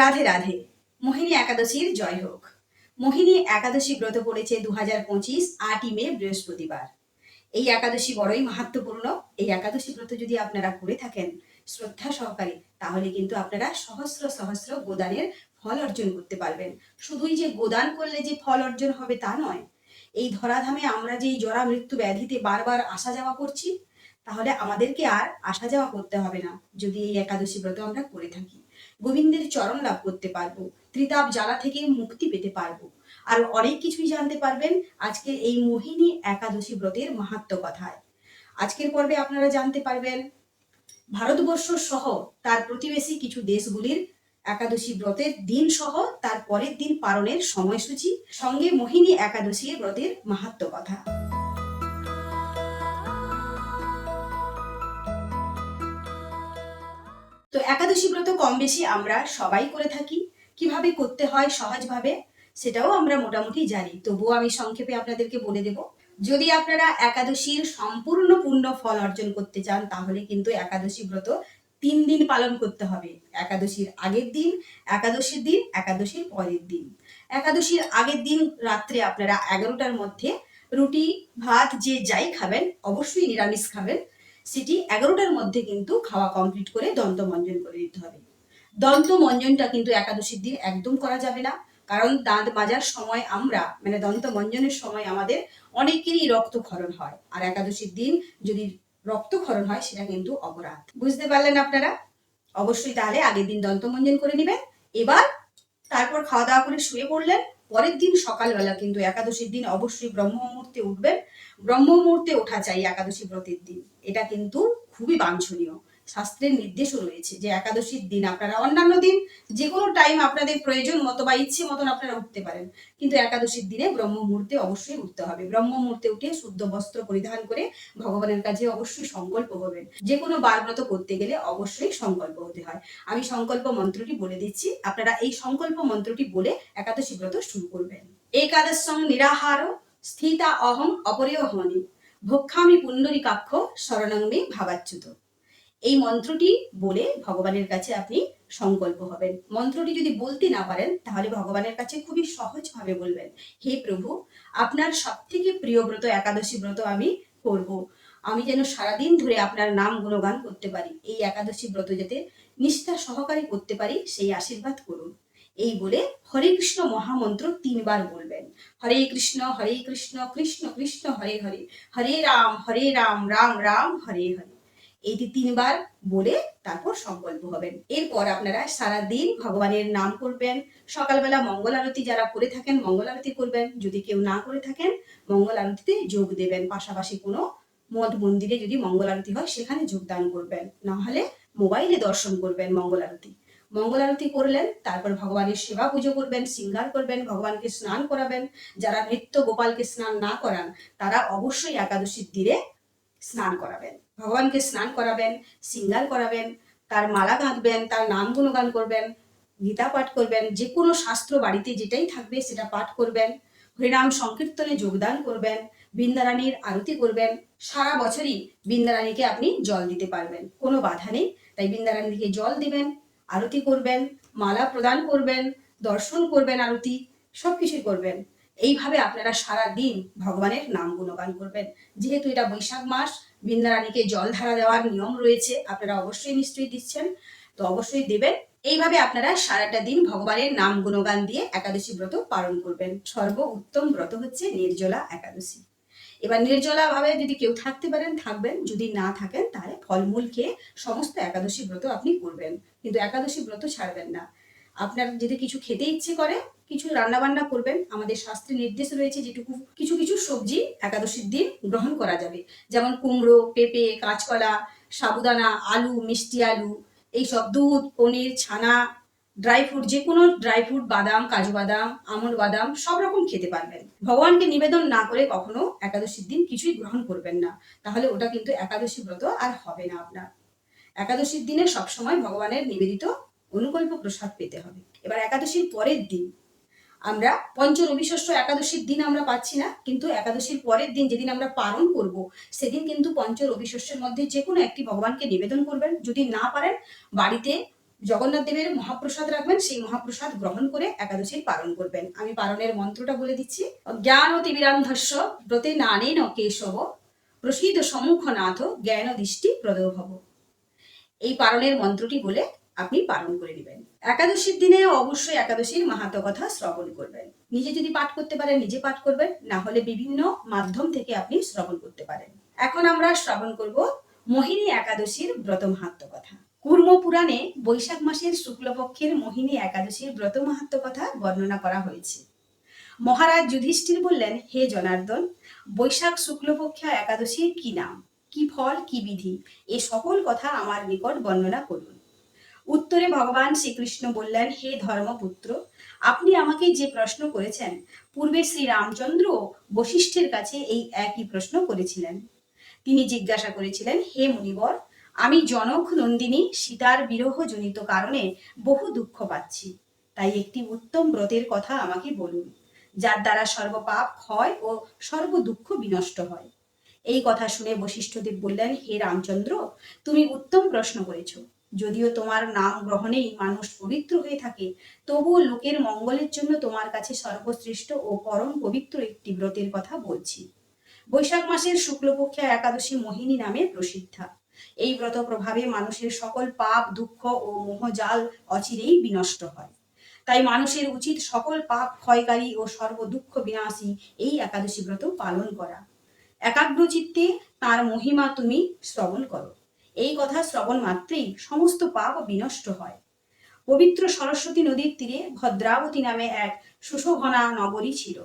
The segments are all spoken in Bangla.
রাধে রাধে। মোহিনী একাদশীর জয় হোক। মোহিনী একাদশী ব্রত পড়েছে দু হাজার পঁচিশ আটই মে, বৃহস্পতিবার। এই একাদশী বড়ই মাহাত্মপূর্ণ এই একাদশী ব্রত যদি আপনারা করে থাকেন শ্রদ্ধা সহকারে, তাহলে কিন্তু আপনারা সহস্র সহস্র গোদানের ফল অর্জন করতে পারবেন। শুধুই যে গোদান করলে যে ফল অর্জন হবে তা নয়। এই ধরাধামে আমরা যে জরা মৃত্যু ব্যাধিতে বারবার আসা যাওয়া করছি, তাহলে আমাদেরকে আর আসা যাওয়া করতে হবে না, যদি এই একাদশী ব্রত আমরা করে থাকি। গোবিন্দের চরণ লাভ করতে পারব, ত্রিতাপ জ্বালা থেকে মুক্তি পেতে পারব। আর অনেক কিছুই জানতে পারবেন আজকের এই মোহিনী একাদশী ব্রতের মাহাত্ম কথায়। আজকের পর্বে আপনারা জানতে পারবেন, ভারতবর্ষ সহ তার প্রতিবেশী কিছু দেশগুলির একাদশী ব্রতের দিন সহ তার পরের দিন পালনের সময়সূচি, সঙ্গে মোহিনী একাদশী ব্রতের মাহাত্ম কথা। তো একাদশী ব্রত কম বেশি আমরা সবাই করে থাকি। কীভাবে করতে হয়, সহজভাবে, সেটাও আমরা মোটামুটি জানি। তবুও আমি সংক্ষেপে আপনাদেরকে বলে দেব, যদি আপনারা একাদশীর সম্পূর্ণ পূর্ণ ফল অর্জন করতে চান, তাহলে কিন্তু একাদশী ব্রত তিন দিন পালন করতে হবে। একাদশীর আগের দিন, একাদশীর দিন, একাদশীর পরের দিন। একাদশীর আগের দিন রাত্রে আপনারা এগারোটার মধ্যে রুটি, ভাত, যে যাই খাবেন, অবশ্যই নিরামিষ খাবেন। সেটি এগারোটার মধ্যে কিন্তু খাওয়া কমপ্লিট করে দন্ত মঞ্জন করে দিতে হবে। দন্ত মঞ্জনটা কিন্তু একাদশীর দিন একদম করা যাবে না। কারণ দাঁত মাজার সময় আমরা মানে দন্ত মঞ্জনের সময় আমাদের অনেকেরই রক্তক্ষরণ হয়। আর একাদশীর দিন যদি রক্তক্ষরণ হয়, সেটা কিন্তু অপরাধ। বুঝতে পারলেন আপনারা? অবশ্যই তাহলে আগের দিন দন্ত মঞ্জন করে নেবেন। এবার তারপর খাওয়া দাওয়া করে শুয়ে পড়লেন। পরের দিন সকালবেলা কিন্তু একাদশীর দিন অবশ্যই ব্রহ্ম মুহূর্তে উঠবেন। ব্রহ্ম মুহূর্তে ওঠা চাই একাদশী ব্রতের দিন। এটা কিন্তু খুবই বাঞ্ছনীয়। শাস্ত্রের নির্দেশও রয়েছে যে একাদশীর দিন আপনারা অন্যান্য দিন যে কোনো টাইম আপনাদের প্রয়োজন মতো বা ইচ্ছে মতন আপনারা উঠতে পারেন। কিন্তু একাদশীর দিনে ব্রহ্ম মুহূর্তে অবশ্যই উঠতে হবে। ব্রহ্ম মুহূর্তে উঠে শুদ্ধ বস্ত্র পরিধান করে ভগবানের কাছে অবশ্যই সংকল্প হবেন যে কোনো বারব্রত করতে গেলে অবশ্যই সংকল্প হতে হয়। আমি সংকল্প মন্ত্রটি বলে দিচ্ছি। আপনারা এই সংকল্প মন্ত্রটি বলে একাদশী ব্রত শুরু করবেন। একাদশং নিরাহার স্থিতা অহম অপরেয় হনি ভক্ষামি পুণ্ডরীকাক্ষ শরণং মে ভাবাচ্যুত। এই মন্ত্রটি বলে ভগবানের কাছে আপনি সংকল্প হবেন। মন্ত্রটি যদি বলতে না পারেন, তাহলে ভগবানের কাছে খুবই সহজভাবে বলবেন, হে প্রভু, আপনার সব থেকে প্রিয় ব্রত একাদশী ব্রত আমি করব। আমি যেন সারাদিন ধরে আপনার নাম গুণগান করতে পারি, এই একাদশী ব্রত যাতে নিষ্ঠা সহকারে করতে পারি, সেই আশীর্বাদ করুন। এই বলে হরে কৃষ্ণ মহামন্ত্র তিনবার বলবেন। হরে কৃষ্ণ হরে কৃষ্ণ কৃষ্ণ কৃষ্ণ, হরে হরে। হরে রাম হরে রাম রাম রাম, হরে হরে। এইটি তিনবার বলে তারপর সংকল্প হবেন। এরপর আপনারা সারা দিন ভগবানের নাম করবেন। সকালবেলা মঙ্গল আরতি যারা করে থাকেন, মঙ্গল আরতি করবেন। যদি কেউ না করে থাকেন, মঙ্গল আরতিতে যোগ দেবেন। পাশাপাশি কোনো মঠ মন্দিরে যদি মঙ্গল আরতি হয়, সেখানে যোগদান করবেন। না হলে মোবাইলে দর্শন করবেন মঙ্গল আরতি। মঙ্গল আরতি করলেন, তারপর ভগবানের সেবা পুজো করবেন শৃঙ্গার করবেন, ভগবানকে স্নান করাবেন। যারা নিত্য গোপালকে স্নান না করান, তারা অবশ্যই একাদশীর দিনে স্নান করাবেন। ভগবানকে স্নান করাবেন শৃঙ্গার করাবেন, তার মালা গাঁথবেন, তার নাম গুণগান করবেন, গীতা পাঠ করবেন, যে কোনো শাস্ত্র বাড়িতে যেটাই থাকবে সেটা পাঠ করবেন, হরিনাম সংকীর্তনে যোগদান করবেন, বৃন্দারানীর আরতি করবেন, সারা বছরই বৃন্দারানীকে আপনি জল দিতে পারবেন, কোনো বাধা নেই, তাই বৃন্দারানীকে জল দিবেন, আরতি করবেন, মালা প্রদান করবেন, দর্শন করবেন, আরতি সব কিছুই করবেন। এইভাবে আপনারা সারা দিন ভগবানের নাম গুণগান করবেন। যেহেতু এটা বৈশাখ মাস বৃন্দারানীকে জল ধারা দেওয়ার নিয়ম রয়েছে, আপনারা অবশ্যই নিশ্চয়ই দিচ্ছেন। তো অবশ্যই দেবেন। এইভাবে আপনারা সারাটা দিন ভগবানের নাম গুণগান দিয়ে একাদশী ব্রত পালন করবেন। সর্ব উত্তম ব্রত হচ্ছে নির্জলা একাদশী। এবার নির্জলা ভাবে যদি কেউ থাকতে পারেন, থাকবেন। যদি না থাকেন, তাহলে ফলমূল খেয়ে সমস্ত একাদশী ব্রত আপনি করবেন। কিন্তু একাদশী ব্রত ছাড়বেন না। আপনার যদি কিছু খেতে ইচ্ছে করে কিছু রান্না বান্না করবেন। আমাদের শাস্ত্রে নির্দেশ রয়েছে যেটুকু কিছু কিছু সবজি একাদশীর দিন গ্রহণ করা যাবে। যেমন কুমড়ো, পেঁপে, কাঁচকলা, সাবুদানা, আলু, মিষ্টি আলু এইসব দুধ, পনির, ছানা, ড্রাই ফ্রুট যে কোনো ড্রাই ফ্রুট, বাদাম, কাজু বাদাম, আমন্ড বাদাম, সব রকম খেতে পারবেন। ভগবানকে নিবেদন না করে কখনো একাদশীর দিন কিছুই গ্রহণ করবেন না। তাহলে ওটা কিন্তু একাদশী ব্রত আর হবে না আপনার। একাদশীর দিনে সবসময় ভগবানের নিবেদিত অনুকল্প প্রসাদ পেতে হবে। এবার একাদশীর পরের দিন আমরা পঞ্চ রবিশস্য একাদশীর দিন আমরা পাচ্ছি না, কিন্তু একাদশীর পরের দিন যেদিন আমরা পালন করব, সেদিন কিন্তু পঞ্চ রবিশস্যের মধ্যে যে কোনো একটি ভগবানকে নিবেদন করবেন। যদি না পারেন, বাড়িতে জগন্নাথ দেবের মহাপ্রসাদ রাখবেন, সেই মহাপ্রসাদ গ্রহণ করে একাদশীর পালন করবেন। আমি পালনের মন্ত্রটা বলে দিচ্ছি। জ্ঞান অতিবিরান্ধস্য ব্রতে নানেন কেশব, প্রসিদ্ধ সম্মুখনাথ জ্ঞান দৃষ্টি প্রদভব। এই পালনের মন্ত্রটি বলে আপনি পালন করে নেবেন। একাদশীর দিনে অবশ্যই একাদশীর মাহাত্ম কথা শ্রবণ করবেন। নিজে যদি পাঠ করতে পারেন, নিজে পাঠ করবেন, না হলে বিভিন্ন মাধ্যম থেকে আপনি শ্রবণ করতে পারেন। এখন আমরা শ্রবণ করব মোহিনী একাদশীর ব্রত মাহাত্ম কথা। কুর্ম পুরাণে বৈশাখ মাসের শুক্লপক্ষের মোহিনী একাদশীর ব্রত মাহাত্ম কথা বর্ণনা করা হয়েছে। মহারাজ যুধিষ্ঠির বললেন, হে জনার্দন, বৈশাখ শুক্লপক্ষ একাদশীর কি নাম? কি ফল, কি বিধি? এ সকল কথা আমার নিকট বর্ণনা করুন। উত্তরে ভগবান শ্রীকৃষ্ণ বললেন, হে ধর্মপুত্র, আপনি আমাকে যে প্রশ্ন করেছেন, পূর্বে শ্রী রামচন্দ্র বশিষ্ঠের কাছে এই একই প্রশ্ন করেছিলেন। তিনি জিজ্ঞাসা করেছিলেন, হে মুনিবর, আমি জনক নন্দিনী সীতার বিরহজনিত কারণে বহু দুঃখ পাচ্ছি। তাই একটি উত্তম ব্রতের কথা আমাকে বলুন, যার দ্বারা সর্বপাপ ক্ষয় ও সর্ব দুঃখ বিনষ্ট হয়। এই কথা শুনে বশিষ্ঠদেব বললেন, হে রামচন্দ্র, তুমি উত্তম প্রশ্ন করেছ। যদিও তোমার নাম গ্রহণেই মানুষ পবিত্র হয়ে থাকে, তবুও লোকের মঙ্গলের জন্য তোমার কাছে সর্বশ্রেষ্ঠ ও পরম পবিত্র একটি ব্রতের কথা বলছি। বৈশাখ মাসের শুক্লপক্ষে একাদশী মোহিনী নামে প্রসিদ্ধা। এই ব্রত প্রভাবে মানুষের সকল পাপ, দুঃখ ও মোহজাল অচিরেই বিনষ্ট হয়। তাই মানুষের উচিত সকল পাপ, ক্ষয়কারী ও সর্ব দুঃখ বিনাশী এই একাদশী ব্রত পালন করা। একাগ্র চিত্তে তার মহিমা তুমি শ্রবণ করো। এই কথা শ্রবণ মাত্রেই সমস্ত পাপ বিনষ্ট হয়। পবিত্র সরস্বতী নদীর তীরে ভদ্রাবতী নামে এক সুশোভনা নগরী ছিল।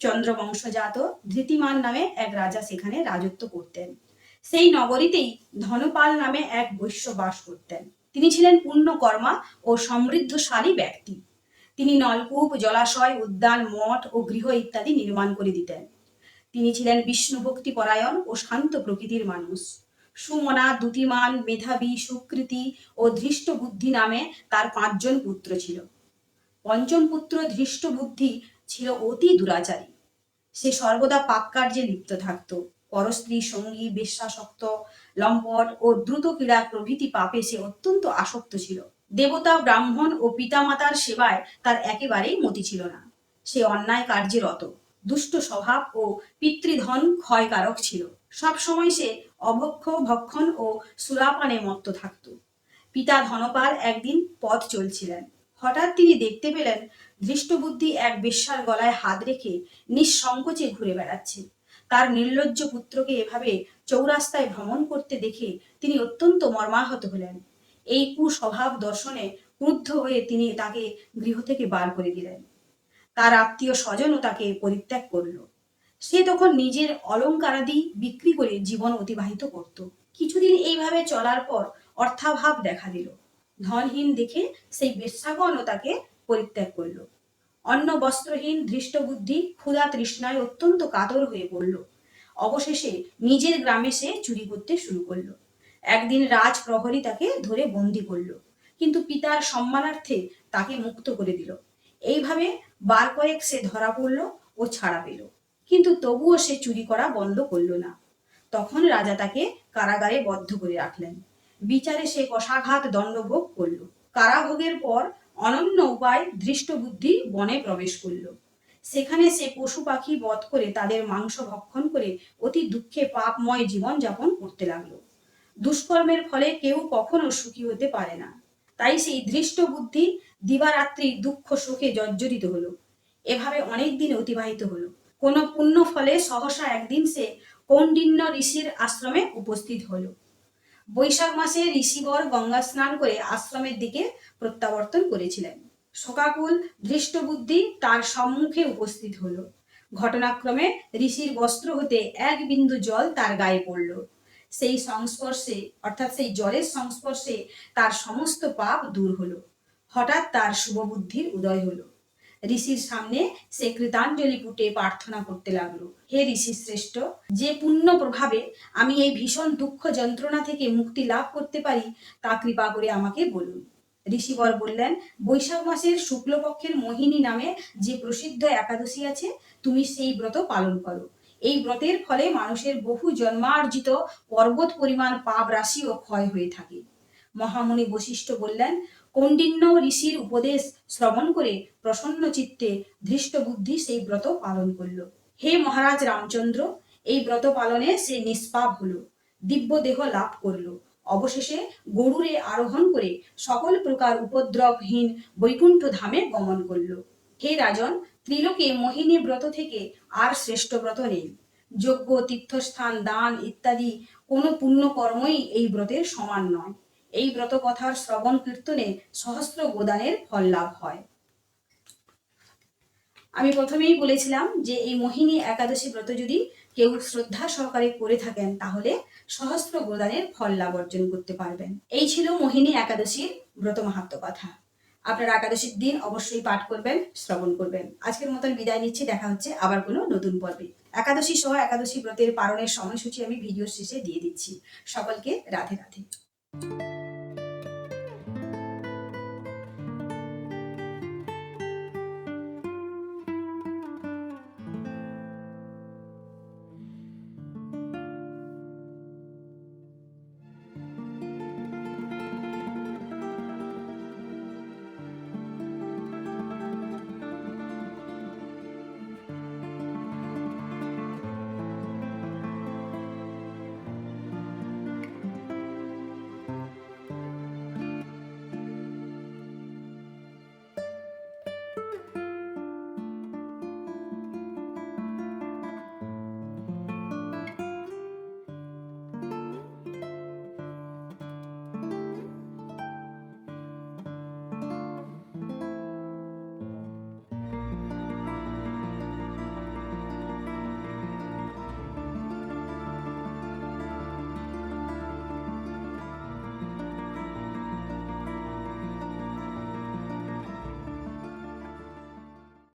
চন্দ্রবংশজাত ধৃতিমান নামে এক রাজা সেখানে রাজত্ব করতেন। সেই নগরীতেই ধনপাল নামে এক বৈশ্য বাস করতেন। তিনি ছিলেন পুণ্যকর্মা ও সমৃদ্ধশালী ব্যক্তি। তিনি নলকূপ, জলাশয়, উদ্যান, মঠ ও গৃহ ইত্যাদি নির্মাণ করে দিতেন। তিনি ছিলেন বিষ্ণু ভক্তি পরায়ণ ও শান্ত প্রকৃতির মানুষ। সুমনা, দুতিমান, মেধাবী, সুকৃতি ও ধৃষ্ট বুদ্ধি নামে তার পাঁচজন পুত্র ছিল। পঞ্চম পুত্র ধৃষ্ট বুদ্ধি ছিল অতি দুরাচারী। সে সর্বদা পাক কার্যে লিপ্ত থাকত। পরস্ত্রী, সঙ্গী, বেশ্যাসক্ত, লম্পট ও দ্রুত ক্রীড়া প্রভৃতি পাপে সে অত্যন্ত আসক্ত ছিল। দেবতা, ব্রাহ্মণ ও পিতামাতার সেবায় তার একেবারেই মতি ছিল না। সে অন্যায় কার্যে রত। দুষ্ট স্বভাব ও পিতৃধন ক্ষয়কারক ছিল। সব সময় সে অভক্ষ, ভক্ষণ ও সুরাপানে মত্ত থাকত। পিতা ধনপাল একদিন পথ চলছিলেন। হঠাৎ তিনি দেখতে পেলেন ধৃষ্টবুদ্ধি এক বেশ্যার গলায় হাত রেখে নিঃসংকোচে ঘুরে বেড়াচ্ছে। তার নির্লজ্জ পুত্রকে এভাবে চৌরাস্তায় ভ্রমণ করতে দেখে তিনি অত্যন্ত মর্মাহত হলেন। এই কুস্বভাব দর্শনে ক্রুদ্ধ হয়ে তিনি তাকে গৃহ থেকে বার করে দিলেন। তার আত্মীয় স্বজনও তাকে পরিত্যাগ করল। সে তখন নিজের অলঙ্কারাদি বিক্রি করে জীবন অতিবাহিত করত। কিছুদিন এইভাবে চলার পর অর্থাভাব দেখা দিল। ধনহীন দেখে সেই বেশ্যাগণও তাকে পরিত্যাগ করল। অন্ন, বস্ত্রহীন, ধৃষ্টবুদ্ধি, ক্ষুধা, তৃষ্ণায় অত্যন্ত কাতর হয়ে পড়ল। অবশেষে নিজের গ্রামে সে চুরি করতে শুরু করল। একদিন রাজ প্রহরী তাকে ধরে বন্দি করল, কিন্তু পিতার সম্মানার্থে তাকে মুক্ত করে দিল। এইভাবে বার কয়েক সে ধরা পড়ল ও ছাড়া পেল। কিন্তু তবুও সে চুরি করা বন্ধ করল না। তখন রাজা তাকে কারাগারে বদ্ধ করে রাখলেন। বিচারে সে কষাঘাত দণ্ডভোগ করল। কারাভোগের পর অনন্য উপায় ধৃষ্ট বুদ্ধি বনে প্রবেশ করল। সেখানে সে পশু পাখি বধ করে তাদের মাংস ভক্ষণ করে অতি দুঃখে পাপময় জীবন যাপন করতে লাগল। দুষ্কর্মের ফলে কেউ কখনো সুখী হতে পারে না। তাই সেই ধৃষ্ট বুদ্ধি দিবারাত্রি দুঃখ শোকে জর্জরিত হলো। এভাবে অনেক দিন অতিবাহিত হলো। কোনো পুণ্য ফলে সহসা একদিন সে কৌন্ডিন্য ঋষির আশ্রমে উপস্থিত হলো বৈশাখ মাসে ঋষিবর গঙ্গা স্নান করে আশ্রমের দিকে প্রত্যাবর্তন করেছিলেন। শোকাকুল ধৃষ্ট বুদ্ধি তার সম্মুখে উপস্থিত হলো ঘটনাক্রমে ঋষির বস্ত্র হতে এক বিন্দু জল তার গায়ে পড়ল। সেই সংস্পর্শে, অর্থাৎ সেই জলের সংস্পর্শে তার সমস্ত পাপ দূর হলো। হঠাৎ তার শুভ বুদ্ধির উদয় হলো। ঋষির সামনে সে কৃতাঞ্জলি পুটে প্রার্থনা করতে লাগল। হে ঋষি শ্রেষ্ঠ, যে পুণ্য প্রভাবে আমি এই ভীষণ দুঃখ যন্ত্রণা থেকে মুক্তি লাভ করতে পারি, তা কৃপা করে আমাকে বলুন। ঋষিবর বললেন, বৈশাখ মাসের শুক্লপক্ষের মোহিনী নামে যে প্রসিদ্ধ একাদশী আছে, তুমি সেই ব্রত পালন করো। এই ব্রতের ফলে মানুষের বহু জন্মার্জিত পর্বত পরিমাণ পাপ রাশিও ক্ষয় হয়ে থাকে। মহামুনি বশিষ্ঠ বললেন কৌন্ডিন্য ঋষির উপদেশ শ্রবণ করে প্রসন্ন চিত্তে ধৃষ্ট বুদ্ধি সেই ব্রত পালন করল। হে মহারাজ রামচন্দ্র, এই ব্রত পালনে সে নিষ্পাপ হলো, দিব্য দেহ লাভ করল। অবশেষে গরুরে আরোহণ করে সকল প্রকার উপদ্রবহীন বৈকুণ্ঠ ধামে গমন করল। হে রাজন, ত্রিলোকে মোহিনী ব্রত থেকে আর শ্রেষ্ঠ ব্রত নেই। যজ্ঞ, তীর্থস্থান, দান ইত্যাদি কোনো পুণ্য কর্মই এই ব্রতের সমান নয়। এই ব্রত কথার শ্রবণ কীর্তনে সহস্র গোদানের ফল লাভ হয়। আমি প্রথমেই বলেছিলাম যে এই মোহিনী একাদশী ব্রত যদি কেউ শ্রদ্ধা সহকারে করে থাকেন, তাহলে সহস্র গোদানের ফল লাভ অর্জন করতে পারবেন। এই ছিল মোহিনী একাদশীর ব্রত মাহাত্ম কথা। আপনারা একাদশীর দিন অবশ্যই পাঠ করবেন, শ্রবণ করবেন। আজকের মতন বিদায় নিচ্ছি, দেখা হচ্ছে আবার কোনো নতুন পর্বে। একাদশী সহ একাদশী ব্রতের পালনের সময়সূচি আমি ভিডিওর শেষে দিয়ে দিচ্ছি। সকলকে রাধে রাধে।